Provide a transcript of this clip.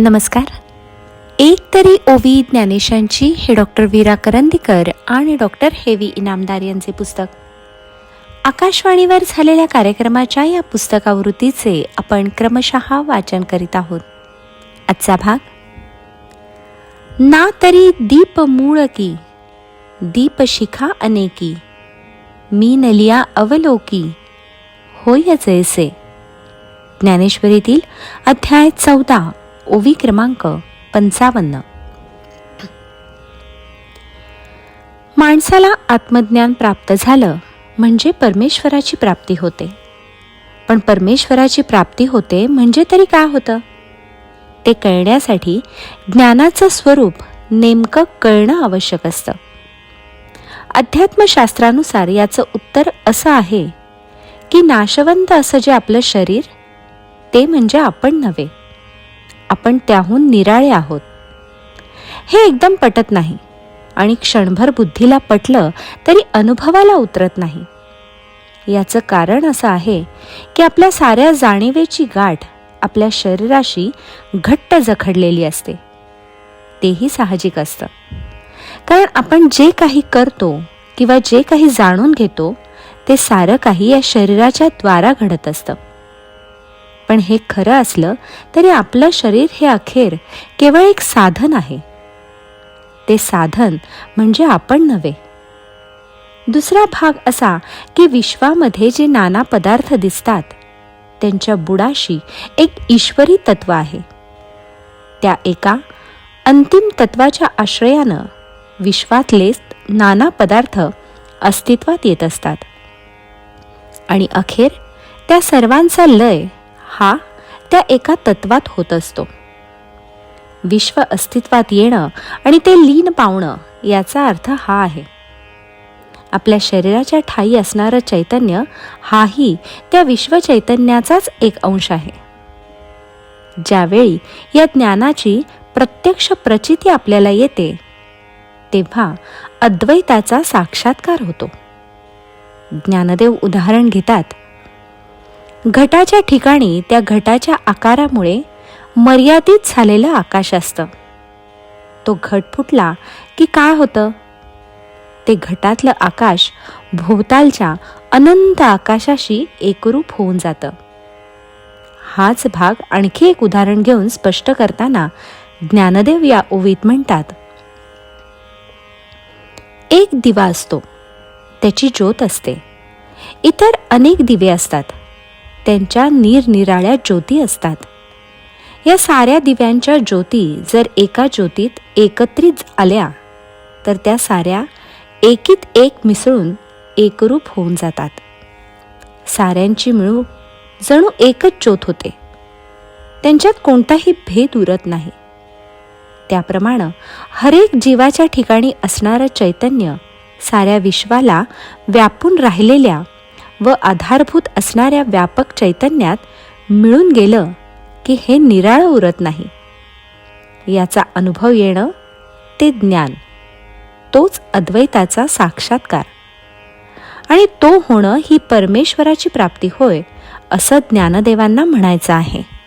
नमस्कार. एक तरी ओवी ज्ञानेशांची हे डॉक्टर वीरा करंदीकर आणि डॉक्टर हेवी इनामदार यांचे पुस्तक. आकाशवाणीवर झालेल्या कार्यक्रमाच्या या पुस्तकावृत्तीचे आपण क्रमशः वाचन करीत आहोत. आजचा भाग ना तरी दीप मूळ की दीप शिखा अनेकी मी नलिया अवलोकी होय जैसे ज्ञानेश्वरीतील अध्याय चौदा. ओवी क्रमांक पंचावन्न. माणसाला आत्मज्ञान प्राप्त झालं म्हणजे परमेश्वराची प्राप्ती होते. पण परमेश्वराची प्राप्ती होते म्हणजे तरी काय होतं? ते कळण्यासाठी ज्ञानाचं स्वरूप नेमकं कळणं आवश्यक असतं. अध्यात्मशास्त्रानुसार याचं उत्तर असं आहे की नाशवंत असं जे आपलं शरीर ते म्हणजे आपण नव्हे. आपण त्याहून निराळे आहोत. हे एकदम पटत नाही आणि क्षणभर बुद्धीला पटलं तरी अनुभवाला उतरत नाही. याचं कारण असं आहे की आपल्या साऱ्या जाणीवेची गाठ आपल्या शरीराशी घट्ट जखडलेली असते. तेही साहजिक असतं. कारण आपण जे काही करतो किंवा जे काही जाणून घेतो ते सारं काही या शरीराच्या द्वारा घडत असतं. पण हे खरं असलं तरी आपलं शरीर हे अखेर केवळ एक साधन आहे. ते साधन म्हणजे आपण नव्हे. दुसरा भाग असा की विश्वामध्ये जे नाना पदार्थ दिसतात त्यांच्या बुडाशी एक ईश्वरी तत्व आहे. त्या एका अंतिम तत्वाच्या आश्रयानं विश्वातले नाना पदार्थ अस्तित्वात येत असतात. आणि अखेर त्या सर्वांचा लय हा त्या एका तत्वात होत असतो. विश्व अस्तित्वात येणं आणि ते लीन पावणं याचा अर्थ हा आहे. आपल्या शरीराच्या ठाई असणारं चैतन्य हाही त्या विश्व चैतन्याचाच एक अंश आहे. ज्यावेळी या ज्ञानाची प्रत्यक्ष प्रचिती आपल्याला येते तेव्हा अद्वैताचा साक्षात्कार होतो. ज्ञानदेव उदाहरण घेतात घटाच्या ठिकाणी त्या घटाच्या आकारामुळे मर्यादित झालेलं आकाश असतं. तो घट फुटला की काय होतं? ते घटातलं आकाश भोवतालच्या अनंत आकाशाशी एकरूप होऊन जातं. हाच भाग आणखी एक उदाहरण घेऊन स्पष्ट करताना ज्ञानदेव या ओवीत म्हणतात एक दिवा असतो त्याची ज्योत असते. इतर अनेक दिवे असतात. त्यांच्या निरनिराळ्या ज्योती असतात. या साऱ्या दिव्यांच्या ज्योती जर एका ज्योतीत एकत्रित आल्या तर त्या साऱ्या एकीत एक मिसळून एकरूप होऊन जातात. साऱ्यांची मिळू जणू एकच ज्योत होते. त्यांच्यात कोणताही भेद उरत नाही. त्याप्रमाणे हरेक जीवाच्या ठिकाणी असणारं चैतन्य साऱ्या विश्वाला व्यापून राहिलेल्या व आधारभूत असणाऱ्या व्यापक चैतन्यात मिळून गेलं की हे निराळं उरत नाही. याचा अनुभव येणं ते ज्ञान. तोच अद्वैताचा साक्षात्कार. आणि तो होणं ही परमेश्वराची प्राप्ती होय असं ज्ञानदेवांना म्हणायचं आहे.